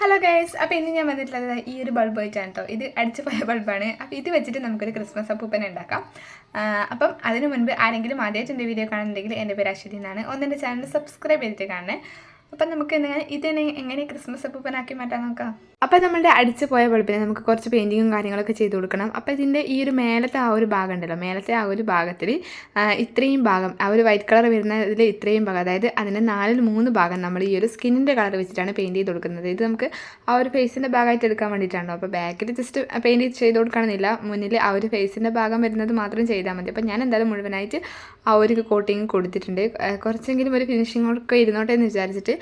Hello guys അപ്പോൾ ഇന്ന് ഞാൻ വന്നിട്ടുള്ളത് ഈ ഒരു ബൾബ് വെച്ചാണ് കേട്ടോ ഇത് അടിച്ചു പോയ ബൾബാണ് അപ്പോൾ ഇത് വെച്ചിട്ട് നമുക്കൊരു ക്രിസ്മസ് അപ്പൂപ്പനെ ഉണ്ടാക്കാം. അപ്പം അതിനു മുൻപ് ആരെങ്കിലും ആദ്യമായിട്ട് എന്റെ വീഡിയോ കാണുന്നുണ്ടെങ്കിൽ എന്റെ പേര് അശ്വതി എന്നാണ്. ഒന്ന് എന്റെ ചാനൽ സബ്സ്ക്രൈബ് ചെയ്തിട്ട് കാണണേ. അപ്പം നമുക്ക് ഇതിനെ എങ്ങനെ ക്രിസ്മസ് അപ്പൂപ്പനാക്കി മാറ്റാൻ നോക്കാം. അപ്പോൾ നമ്മളുടെ അടിച്ചു പോയ വെളുപ്പിനെ നമുക്ക് കുറച്ച് പെയിന്റിങ്ങും കാര്യങ്ങളൊക്കെ ചെയ്ത് കൊടുക്കണം. അപ്പോൾ ഇതിന്റെ ഈ ഒരു മേലത്തെ ആ ഒരു ഭാഗം ഉണ്ടല്ലോ മേലത്തെ ആ ഒരു ഭാഗത്തിൽ ഇത്രയും ഭാഗം ആ ഒരു വൈറ്റ് കളർ വരുന്നതിൽ ഇത്രയും ഭാഗം അതായത് അതിന്റെ നാലിൽ മൂന്ന് ഭാഗം നമ്മൾ ഈ ഒരു സ്കിന്നിന്റെ കളർ വെച്ചിട്ടാണ് പെയിന്റ് ചെയ്ത് കൊടുക്കുന്നത്. ഇത് നമുക്ക് ആ ഒരു ഫേസിന്റെ ഭാഗമായിട്ട് എടുക്കാൻ വേണ്ടിയിട്ടാണോ അപ്പോൾ ബാക്കിൽ ജസ്റ്റ് പെയിന്റ് ചെയ്ത് കൊടുക്കണമെന്നില്ല. മുന്നിൽ ആ ഒരു ഫേസിന്റെ ഭാഗം വരുന്നത് മാത്രം ചെയ്താൽ മതി. അപ്പോൾ ഞാൻ എന്തായാലും മുഴുവനായിട്ട് ആ ഒരു കോട്ടിങ് കൊടുത്തിട്ടുണ്ട്. കുറച്ചെങ്കിലും ഒരു ഫിനിഷിങ്ങൊക്കെ ഇരുന്നോട്ടെ എന്ന് വിചാരിച്ചിട്ട്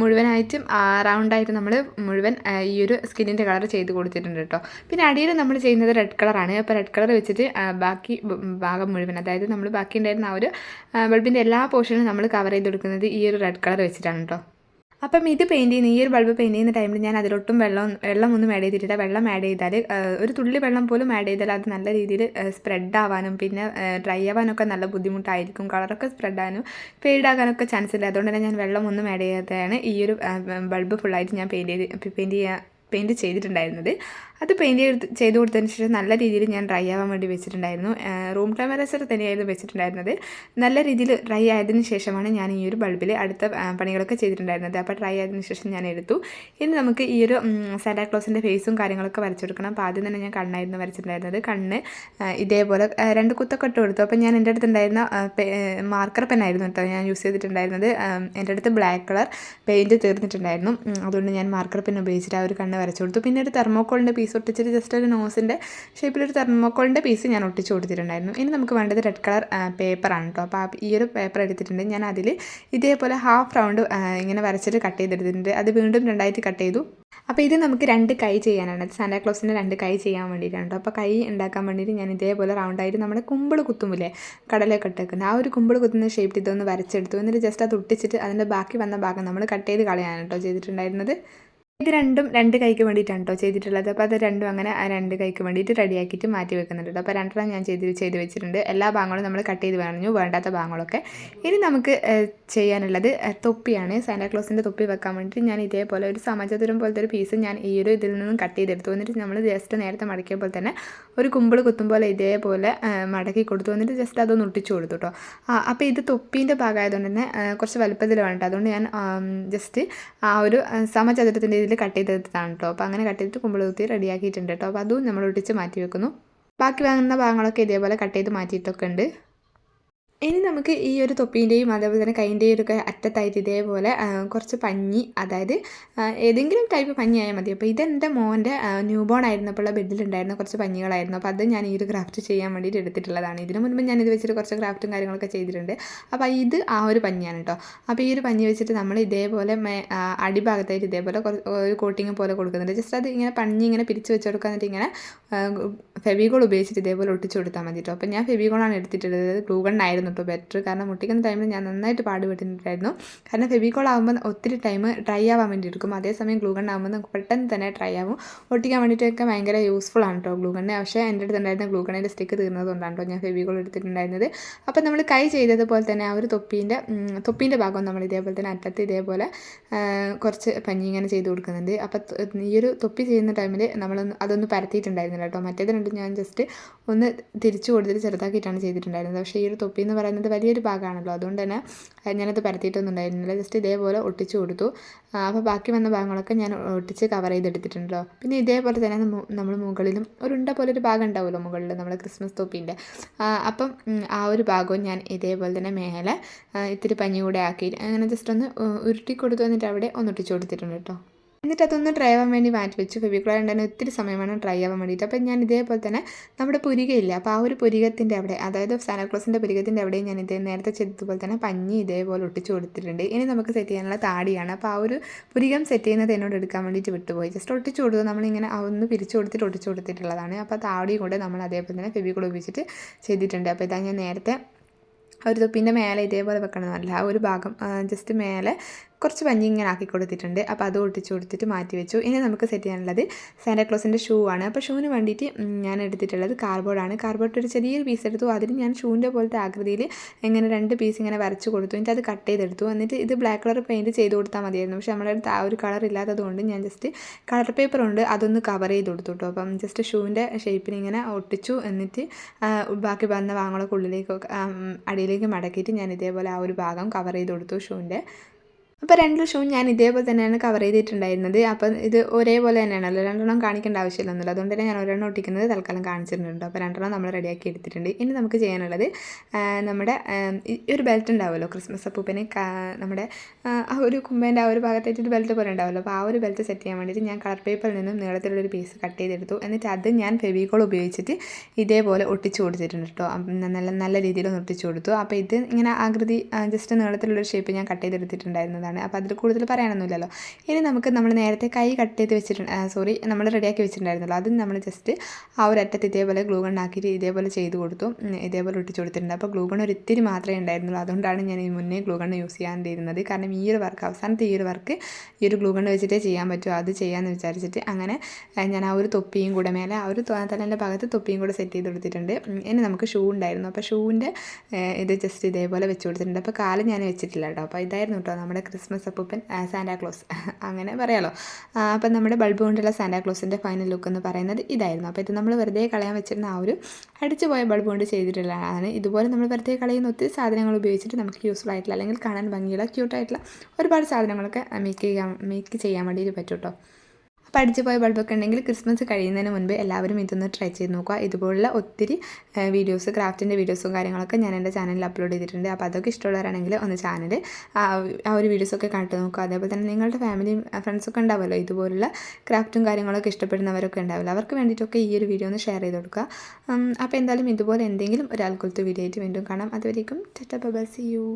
മുഴുവനായിട്ടും റൗണ്ടായിട്ട് നമ്മൾ മുഴുവൻ ഈ ഒരു സ്കിന്നിന്റെ കളർ ചെയ്ത് കൊടുത്തിട്ടുണ്ട് കേട്ടോ. പിന്നെ അടിയിൽ നമ്മൾ ചെയ്യുന്നത് റെഡ് കളറാണ് അപ്പോൾ റെഡ് കളർ വെച്ചിട്ട് ബാക്കി ഭാഗം മുഴുവൻ അതായത് നമ്മൾ ബാക്കി ഉണ്ടായിരുന്ന ആ ഒരു ബൾബിന്റെ എല്ലാ പോർഷനും നമ്മൾ കവർ ചെയ്ത് കൊടുക്കുന്നത് ഈ ഒരു റെഡ് കളർ വെച്ചിട്ടാണ് കേട്ടോ. അപ്പം ഇത് പെയിന്റ് ചെയ്യുന്ന ഈ ഒരു ബൾബ് പെയിന്റ് ചെയ്യുന്ന ടൈമിൽ ഞാൻ അതിലൊട്ടും വെള്ളം വെള്ളം ഒന്നും ആഡ് ചെയ്തിട്ടില്ല. വെള്ളം ആഡ് ചെയ്താൽ ഒരു തുള്ളി വെള്ളം പോലും ആഡ് ചെയ്താൽ അത് നല്ല രീതിയിൽ സ്പ്രെഡ് ആവാനും പിന്നെ ഡ്രൈ ആവാനൊക്കെ നല്ല ബുദ്ധിമുട്ടായിരിക്കും. കളറൊക്കെ സ്പ്രെഡ് ആവാനും ഫെയ്ഡ് ആകാനൊക്കെ ചാൻസ് ഇല്ല. അതുകൊണ്ട് തന്നെ ഞാൻ വെള്ളം ഒന്നും ആഡ് ചെയ്യാതെയാണ് ഈ ഒരു ബൾബ് ഫുള്ളായിട്ട് ഞാൻ പെയിന്റ് ചെയ്ത് പെയിന്റ് ചെയ്യാൻ പെയിന്റ് ചെയ്തിട്ടുണ്ടായിരുന്നത്. അത് പെയിന്റ് ചെയ്ത് ചെയ്ത് കൊടുത്തതിന് ശേഷം നല്ല രീതിയിൽ ഞാൻ ഡ്രൈ ആവാൻ വേണ്ടി വെച്ചിട്ടുണ്ടായിരുന്നു. റൂം ടെമ്പറേച്ചർ തന്നെയായിരുന്നു വെച്ചിട്ടുണ്ടായിരുന്നത്. നല്ല രീതിയിൽ ഡ്രൈ ആയതിന് ശേഷമാണ് ഞാൻ ഈ ഒരു ബൾബിൽ അടുത്ത പണികളൊക്കെ ചെയ്തിട്ടുണ്ടായിരുന്നത്. അപ്പോൾ ഡ്രൈ ആയതിന് ശേഷം ഞാൻ എടുത്തു. ഇനി നമുക്ക് ഈ ഒരു സാന്റാക്ലോസിന്റെ ഫേസും കാര്യങ്ങളൊക്കെ വരച്ചെടുക്കണം അപ്പോൾ ആദ്യം തന്നെ ഞാൻ കണ്ണായിരുന്നു വരച്ചിട്ടുണ്ടായിരുന്നത്. കണ്ണ് ഇതേപോലെ രണ്ട് കുത്തൊക്കെ ഇട്ട് കൊടുത്തു. അപ്പോൾ ഞാൻ എന്റെ അടുത്ത് ഉണ്ടായിരുന്ന മാർക്കർ പെന്നായിരുന്നു കേട്ടോ ഞാൻ യൂസ് ചെയ്തിട്ടുണ്ടായിരുന്നത്. എന്റെ അടുത്ത് ബ്ലാക്ക് കളർ പെയിന്റ് തീർന്നിട്ടുണ്ടായിരുന്നു. അതുകൊണ്ട് ഞാൻ മാർക്കർ പെൻ ഉപയോഗിച്ചിട്ട് ആ ഒരു കണ്ണ് വരച്ചു കൊടുത്തു. പിന്നെ ഒരു തെർമോക്കോളിന്റെ പീസ് ഒട്ടിച്ചിട്ട് ജസ്റ്റ് ഒരു നോസിന്റെ ഷേപ്പിലൊരു തെർമോക്കോളിന്റെ പീസ് ഞാൻ ഒട്ടിച്ച് കൊടുത്തിട്ടുണ്ടായിരുന്നു. ഇനി നമുക്ക് വേണ്ടത് റെഡ് കളർ പേപ്പറാണ് കേട്ടോ അപ്പോൾ ഈ ഒരു പേപ്പർ എടുത്തിട്ടുണ്ട്. ഞാൻ അതിൽ ഇതേപോലെ ഹാഫ് റൗണ്ട് ഇങ്ങനെ വരച്ചിട്ട് കട്ട് ചെയ്തെടുത്തിട്ടുണ്ട്. അത് വീണ്ടും രണ്ടായിട്ട് കട്ട് ചെയ്തു. അപ്പോൾ ഇത് നമുക്ക് രണ്ട് കൈ ചെയ്യാനാണ്. സാന്റാക്ലോസിന്റെ രണ്ട് കൈ ചെയ്യാൻ വേണ്ടിയിട്ടാണ് കേട്ടോ അപ്പോൾ കൈ ഉണ്ടാക്കാൻ വേണ്ടിയിട്ട് ഞാൻ ഇതേപോലെ റൗണ്ടായിട്ട് നമ്മുടെ കുമ്പിൾ കുത്തുമില്ലേ കടലൊക്കെ ഇട്ടേക്കുന്നത് ആ ഒരു കുമ്പിൾ കുത്തുന്ന ഷേപ്പിൽ ഇതൊന്ന് വരച്ചെടുത്തു. എന്നിട്ട് ജസ്റ്റ് അത് ഒട്ടിച്ചിട്ട് അതിന്റെ ബാക്കി വന്ന ഭാഗം നമ്മൾ കട്ട് ചെയ്ത് കളയാണ് കേട്ടോ ചെയ്തിട്ടുണ്ടായിരുന്നത്. ഇത് രണ്ടും രണ്ട് കൈക്ക് വേണ്ടിയിട്ടാണ് കേട്ടോ ചെയ്തിട്ടുള്ളത്. അപ്പോൾ അത് രണ്ടും അങ്ങനെ ആ രണ്ട് കൈക്ക് വേണ്ടിയിട്ട് റെഡിയാക്കിയിട്ട് മാറ്റി വെക്കുന്നുണ്ട് അപ്പോൾ രണ്ടെണ്ണം ഞാൻ ചെയ്ത് ചെയ്ത് വെച്ചിട്ടുണ്ട്. എല്ലാ ഭാഗങ്ങളും നമ്മൾ കട്ട് ചെയ്ത് പറഞ്ഞു വേണ്ടാത്ത ഭാഗങ്ങളൊക്കെ. ഇനി നമുക്ക് ചെയ്യാനുള്ളത് തൊപ്പിയാണ്. സാന്റാക്ലോസിന്റെ തൊപ്പി വെക്കാൻ വേണ്ടിയിട്ട് ഞാൻ ഇതേപോലെ ഒരു സമചതുരം പോലത്തെ ഒരു പീസ് ഞാൻ ഈ ഒരു ഇതിൽ നിന്നും കട്ട് ചെയ്തെടുത്തു. എന്നിട്ട് നമ്മൾ ജസ്റ്റ് നേരത്തെ മടക്കിയപ്പോൾ തന്നെ ഒരു കുമ്പിൾ കുത്തും പോലെ ഇതേപോലെ മടക്കി കൊടുത്തു. എന്നിട്ട് ജസ്റ്റ് അതൊന്ന് ഒട്ടിച്ചു കൊടുത്തു കേട്ടോ. അപ്പോൾ ഇത് തൊപ്പീന്റെ ഭാഗമായതുകൊണ്ട് തന്നെ കുറച്ച് വലുപ്പത്തിൽ വേണ്ട. അതുകൊണ്ട് ഞാൻ ജസ്റ്റ് ആ ഒരു സമചതുരത്തിന്റെ ഇതിൽ കട്ട് ചെയ്തെടുത്തതാണ് കേട്ടോ അപ്പോൾ അങ്ങനെ കട്ട് ചെയ്തിട്ട് കുമ്പിൾ കുത്തി റെഡിയാക്കിയിട്ടുണ്ട് കേട്ടോ അപ്പോൾ അതും നമ്മൾ ഒട്ടിച്ച് മാറ്റി വെക്കുന്നു. ബാക്കി വാങ്ങുന്ന ഭാഗങ്ങളൊക്കെ ഇതേപോലെ കട്ട് ചെയ്ത് മാറ്റിയിട്ടൊക്കെ ഉണ്ട്. ഇനി നമുക്ക് ഈ ഒരു തൊപ്പീന്റെയും അതേപോലെ തന്നെ കൈന്റെയും ഒക്കെ അറ്റത്തായിട്ട് ഇതേപോലെ കുറച്ച് പഞ്ഞി അതായത് ഏതെങ്കിലും ടൈപ്പ് പഞ്ഞി ആയാൽ മതി അപ്പോൾ ഇതെന്റെ മോന്റെ ന്യൂ ബോൺ ആയിരുന്നപ്പോൾ ബെഡിലുണ്ടായിരുന്ന കുറച്ച് പഞ്ഞികളായിരുന്നു. അപ്പോൾ അത് ഞാൻ ഈ ഒരു ക്രാഫ്റ്റ് ചെയ്യാൻ വേണ്ടിയിട്ട് എടുത്തിട്ടുള്ളതാണ്. ഇതിനു മുൻപ് ഞാൻ ഇത് വെച്ചിട്ട് കുറച്ച് ക്രാഫ്റ്റും കാര്യങ്ങളൊക്കെ ചെയ്തിട്ടുണ്ട്. അപ്പോൾ ഇത് ആ ഒരു പഞ്ഞിയാണ് കേട്ടോ. അപ്പോൾ ഈ ഒരു പഞ്ഞി വെച്ചിട്ട് നമ്മൾ ഇതേപോലെ അടിഭാഗത്തായിട്ട് ഇതേപോലെ ഒരു കോട്ടിങ് പോലെ കൊടുക്കുന്നുണ്ട്. ജസ്റ്റ് അത് ഇങ്ങനെ പഞ്ഞി ഇങ്ങനെ പിരിച്ച് വെച്ച് കൊടുക്കുക ഇങ്ങനെ ഫെവിഗോൾ ഉപയോഗിച്ചിട്ട് ഇതേപോലെ ഒട്ടിച്ചു കൊടുത്താൽ മതി കേട്ടോ. അപ്പോൾ ഞാൻ ഫെവിഗോളാണ് എടുത്തിട്ടുള്ളത്. ഗ്ലൂഗണ്ണായിരുന്നു കേട്ടോ ബെറ്റർ കാരണം മുട്ടിക്കുന്ന ടൈമിൽ ഞാൻ നന്നായിട്ട് പാടുപെട്ടിട്ടുണ്ടായിരുന്നു. കാരണം ഫെവിക്കോൾ ആകുമ്പോൾ ഒത്തിരി ടൈം ഡ്രൈ ആവാൻ വേണ്ടി എടുക്കും അതേസമയം ഗ്ലൂഗൺ ആകുമ്പോൾ നമുക്ക് പെട്ടെന്ന് തന്നെ ഡ്രൈ ആവും. ഒട്ടിക്കാൻ വേണ്ടിയിട്ടൊക്കെ ഭയങ്കര യൂസ്ഫുൾ ആണ് കേട്ടോ ഗ്ലൂഗണ്ണെ പക്ഷേ എന്റെ അടുത്ത് ഉണ്ടായിരുന്ന ഗ്ലൂഗണ്ണിന്റെ സ്റ്റിക്ക് തീർന്നതുകൊണ്ടാണ് കേട്ടോ ഞാൻ ഫെബിക്കോൾ എടുത്തിട്ടുണ്ടായിരുന്നത്. അപ്പോൾ നമ്മൾ കൈ ചെയ്തതുപോലെ തന്നെ ആ ഒരു തൊപ്പീന്റെ തൊപ്പീന്റെ ഭാഗം നമ്മൾ ഇതേപോലെ തന്നെ അറ്റത്ത് ഇതേപോലെ കുറച്ച് പഞ്ഞി ഇങ്ങനെ ചെയ്ത് കൊടുക്കുന്നുണ്ട്. അപ്പോൾ ഈ ഒരു തൊപ്പി ചെയ്യുന്ന ടൈമിൽ നമ്മളൊന്ന് അതൊന്ന് പരത്തിയിട്ടുണ്ടായിരുന്നില്ല കേട്ടോ മറ്റേത് രണ്ടും ഞാൻ ജസ്റ്റ് ഒന്ന് തിരിച്ചു കൊടുത്തിട്ട് ചെറുതാക്കിയിട്ടാണ് ചെയ്തിട്ടുണ്ടായിരുന്നത്. പക്ഷേ ഈ ഒരു തൊപ്പി എന്ന് പറയുന്നത് വലിയൊരു ഭാഗമാണല്ലോ. അതുകൊണ്ട് തന്നെ ഞാനത് പരത്തിയിട്ടൊന്നും ഉണ്ടായിരുന്നില്ല ജസ്റ്റ് ഇതേപോലെ ഒട്ടിച്ചു കൊടുത്തു. അപ്പോൾ ബാക്കി വന്ന ഭാഗങ്ങളൊക്കെ ഞാൻ ഒട്ടിച്ച് കവർ ചെയ്തെടുത്തിട്ടുണ്ടല്ലോ. പിന്നെ ഇതേപോലെ തന്നെ നമ്മൾ മുകളിലും ഒരു ഉണ്ട പോലെ ഒരു ഭാഗം ഉണ്ടാവുമല്ലോ മുകളിൽ നമ്മൾ ക്രിസ്മസ് തൊപ്പീന്റെ. അപ്പം ആ ഒരു ഭാഗവും ഞാൻ ഇതേപോലെ തന്നെ മേലെ ഇത്തിരി പഞ്ഞി കൂടെ ആക്കി അങ്ങനെ ജസ്റ്റ് ഒന്ന് ഉരുട്ടി കൊടുത്തു എന്നിട്ട് അവിടെ ഒന്ന് ഒട്ടിച്ചു കൊടുത്തിട്ടുണ്ട് കേട്ടോ. എന്നിട്ട് അതൊന്ന് ഡ്രൈ ആവാൻ വേണ്ടി മാറ്റി വെച്ചു. ഫെബിക്കുളർ ഉണ്ടായിരുന്ന ഒത്തിരി സമയം വേണം ഡ്രൈ ആവാൻ വേണ്ടിയിട്ട്. അപ്പം ഞാൻ ഇതേപോലെ തന്നെ നമ്മുടെ പുരികയില്ല അപ്പോൾ ആ ഒരു പുരികത്തിന്റെ അവിടെ അതായത് സാനാക്ലോസിന്റെ പുരികത്തിന്റെ അവിടെയും ഞാൻ ഇതേ നേരത്തെ ചെയ്തതുപോലെ തന്നെ പഞ്ഞി ഇതേപോലെ ഒട്ടിച്ചു കൊടുത്തിട്ടുണ്ട്. ഇനി നമുക്ക് സെറ്റ് ചെയ്യാനുള്ള താടിയാണ്. അപ്പോൾ ആ ഒരു പുരികം സെറ്റ് ചെയ്യുന്നത് എന്നോട് എടുക്കാൻ വേണ്ടിയിട്ട് വിട്ടുപോയി. ജസ്റ്റ് ഒട്ടിച്ചു കൊടുത്തു നമ്മളിങ്ങനെ ഒന്ന് പിരിച്ചു കൊടുത്തിട്ട് ഒട്ടിച്ചു കൊടുത്തിട്ടുള്ളതാണ്. അപ്പോൾ താടിയും കൂടെ നമ്മൾ അതേപോലെ തന്നെ ഫെബിക്കോൾ ഉപയോഗിച്ചിട്ട് ചെയ്തിട്ടുണ്ട്. അപ്പോൾ ഇതാ ഞാൻ നേരത്തെ ഒരു തൊപ്പിന്റെ മേലെ ഇതേപോലെ വെക്കണമെന്നല്ല ആ ഒരു ഭാഗം ജസ്റ്റ് മേലെ കുറച്ച് പഞ്ഞി ഇങ്ങനെ ആക്കി കൊടുത്തിട്ടുണ്ട്. അപ്പോൾ അത് ഒട്ടിച്ച് കൊടുത്തിട്ട് മാറ്റി വെച്ചു. ഇനി നമുക്ക് സെറ്റ് ചെയ്യാനുള്ളത് സാന്റാക്ലോസിന്റെ ഷൂ ആണ്. അപ്പോൾ ഷൂവിന് വേണ്ടിയിട്ട് ഞാൻ എടുത്തിട്ടുള്ളത് കാർബോർഡാണ് കാർബോർഡ് ഒരു ചെറിയൊരു പീസ് എടുത്തു. അതിന് ഞാൻ ഷൂവിന്റെ പോലത്തെ ആകൃതിയിൽ ഇങ്ങനെ രണ്ട് പീസ് ഇങ്ങനെ വരച്ച് കൊടുത്തു. എന്നിട്ട് അത് കട്ട് ചെയ്തെടുത്തു. എന്നിട്ട് ഇത് ബ്ലാക്ക് കളർ പെയിന്റ് ചെയ്ത് കൊടുത്താൽ മതിയായിരുന്നു. പക്ഷേ നമ്മുടെ അടുത്ത് ആ ഒരു കളർ ഇല്ലാത്തതുകൊണ്ട് ഞാൻ ജസ്റ്റ് കളർ പേപ്പർ ഉണ്ട്. അതൊന്ന് കവർ ചെയ്ത് കൊടുത്തു കേട്ടോ അപ്പം ജസ്റ്റ് ഷൂവിന്റെ ഷേപ്പിന് ഇങ്ങനെ ഒട്ടിച്ചു. എന്നിട്ട് ബാക്കി വന്ന ഭാഗങ്ങളൊക്കെ ഉള്ളിലേക്ക് അടിയിലേക്ക് മടക്കിയിട്ട് ഞാൻ ഇതേപോലെ ആ ഒരു ഭാഗം കവർ ചെയ്ത് കൊടുത്തു ഷൂവിന്റെ അപ്പോൾ രണ്ട് ഷൂ ഞാൻ ഇതേപോലെ തന്നെയാണ് കവർ ചെയ്തിട്ടുണ്ടായിരുന്നത്. അപ്പം ഇത് ഒരേപോലെ തന്നെയാണല്ലോ. രണ്ടെണ്ണം കാണിക്കേണ്ട ആവശ്യമില്ലൊന്നുമില്ല അതുകൊണ്ട് തന്നെ ഞാൻ ഒരെണ്ണം ഒട്ടിക്കുന്നത് തൽക്കാലം കാണിച്ചിട്ടുണ്ട് അപ്പോൾ രണ്ടെണ്ണം നമ്മൾ റെഡിയാക്കി എടുത്തിട്ടുണ്ട്. ഇനി നമുക്ക് ചെയ്യാനുള്ളത് നമ്മുടെ ഒരു ബെൽറ്റ് ഉണ്ടാവുമല്ലോ. ക്രിസ്മസ് അപ്പൂപ്പന് നമ്മുടെ ആ, ഒരു കുമ്പേന്റെ ആ ഒരു ഭാഗത്തായിട്ട് ബെൽറ്റ് പോലെ ഉണ്ടാവുമല്ലോ. അപ്പോൾ ആ ഒരു ബെൽറ്റ് സെറ്റ് ചെയ്യാൻ വേണ്ടിയിട്ട് ഞാൻ കളർ പേപ്പറിൽ നിന്നും നീളത്തിലുള്ളൊരു പീസ് കട്ട് ചെയ്തെടുത്തു. എന്നിട്ട് അത് ഞാൻ ഫെവികോൾ ഉപയോഗിച്ചിട്ട് ഇതേപോലെ ഒട്ടിച്ചു കൊടുത്തിട്ടുണ്ട് കേട്ടോ. നല്ല നല്ല രീതിയിൽ ഒട്ടിച്ചു കൊടുത്തു. അപ്പോൾ ഇത് ഇങ്ങനെ ആകൃതി ജസ്റ്റ് നീളത്തിലുള്ളൊരു ഷേപ്പ് ഞാൻ കട്ട് ചെയ്തെടുത്തിട്ടുണ്ടായിരുന്നതാണ്. അപ്പോൾ അതിൽ കൂടുതൽ പറയാനൊന്നുമില്ലല്ലോ. ഇനി നമുക്ക് നമ്മൾ നേരത്തെ കൈ കട്ട് ചെയ്ത് വെച്ചിട്ടുണ്ട് സോറി നമ്മൾ റെഡിയാക്കി വെച്ചിട്ടുണ്ടായിരുന്നല്ലോ. അത് നമ്മൾ ജസ്റ്റ് ആ ഒരു അറ്റത്ത് ഇതേപോലെ ഗ്ലൂ ഗണ്ണാക്കിയിട്ട് ഇതേപോലെ ചെയ്ത് കൊടുത്തു. ഇതേപോലെ ഒട്ടിച്ച് കൊടുത്തിട്ടുണ്ട്. അപ്പോൾ ഗ്ലൂ ഗൺ ഒരു ഇത്തിരി മാത്രമേ ഉണ്ടായിരുന്നുള്ളൂ. അതുകൊണ്ടാണ് ഞാൻ ഈ മുന്നേ ഗ്ലൂ ഗണ്ണ് യൂസ് ചെയ്യാണ്ടിരുന്നത്. കാരണം ഈ ഒരു വർക്ക് അവസാനത്തെ ഈ ഒരു വർക്ക് ഈ ഒരു ഗ്ലൂ ഗൺ വെച്ചിട്ടേ ചെയ്യാൻ പറ്റുമോ അത് ചെയ്യാമെന്ന് വിചാരിച്ചിട്ട് അങ്ങനെ ഞാൻ ആ ഒരു തൊപ്പിയും കൂടെ മേലെ ആ ഒരു തലേന്റെ ഭാഗത്ത് തൊപ്പിയും കൂടെ സെറ്റ് ചെയ്ത് കൊടുത്തിട്ടുണ്ട്. ഇനി നമുക്ക് ഷൂ ഉണ്ടായിരുന്നു. അപ്പോൾ ഷൂവിന്റെ ഇത് ജസ്റ്റ് ഇതേപോലെ വെച്ച് കൊടുത്തിട്ടുണ്ട്. അപ്പോൾ കാൽ ഞാൻ വെച്ചിട്ടില്ല കേട്ടോ. അപ്പോൾ ഇതായിരുന്നു കേട്ടോ നമ്മുടെ അപ്പൂപ്പൻ സാന്റാക്ലോസ് അങ്ങനെ പറയാലോ. അപ്പം നമ്മുടെ ബൾബ് കൊണ്ടുള്ള സാന്റാക്ലോസിന്റെ ഫൈനൽ ലുക്ക് എന്ന് പറയുന്നത് ഇതായിരുന്നു. അപ്പോൾ ഇത് നമ്മൾ വെറുതെ കളയാൻ വെച്ചിരുന്ന ആ ഒരു അടിച്ചു പോയ ബൾബ് കൊണ്ട് ചെയ്തിട്ടുള്ളതാണ്. ഇതുപോലെ നമ്മൾ വെറുതെ കളയുന്ന ഒത്തിരി സാധനങ്ങൾ ഉപയോഗിച്ചിട്ട് നമുക്ക് യൂസ്ഫുൾ ആയിട്ടുള്ള അല്ലെങ്കിൽ കാണാൻ ഭംഗിയുള്ള ക്യൂട്ടായിട്ടുള്ള ഒരുപാട് സാധനങ്ങളൊക്കെ മേക്ക് ചെയ്യാൻ മേക്ക് ചെയ്യാൻ വേണ്ടിയിട്ട് പറ്റും കേട്ടോ അടിച്ചു പോയ ബൾബൊക്കെ ഉണ്ടെങ്കിൽ ക്രിസ്മസ് കഴിയുന്നതിന് മുൻപ് എല്ലാവരും ഇതൊന്ന് ട്രൈ ചെയ്ത് നോക്കുക. ഇതുപോലുള്ള ഒത്തിരി വീഡിയോസ് ക്രാഫ്റ്റിന്റെ വീഡിയോസും കാര്യങ്ങളൊക്കെ ഞാൻ എന്റെ ചാനലിൽ അപ്ലോഡ് ചെയ്തിട്ടുണ്ട്. അപ്പോൾ അതൊക്കെ ഇഷ്ടമുള്ളവരാണെങ്കിൽ ഒന്ന് ചാനൽ ആ ഒരു വീഡിയോസൊക്കെ കണ്ടു നോക്കുക. അതേപോലെ തന്നെ നിങ്ങളുടെ ഫാമിലി ഫ്രണ്ട്സൊക്കെ ഉണ്ടാവുമല്ലോ? ഇതുപോലുള്ള ക്രാഫ്റ്റും കാര്യങ്ങളൊക്കെ ഇഷ്ടപ്പെടുന്നവരൊക്കെ ഉണ്ടാവില്ല അവർക്ക് വേണ്ടിയിട്ടൊക്കെ ഈ ഒരു വീഡിയോ ഒന്ന് ഷെയർ ചെയ്ത് കൊടുക്കുക. അപ്പോൾ എന്തായാലും ഇതുപോലെ എന്തെങ്കിലും ഒരാൾക്കൊലത്ത് വീഡിയോ ആയിട്ട് വീണ്ടും കാണാം. അതുവരേക്കും ടെറ്റ ബബ സി യു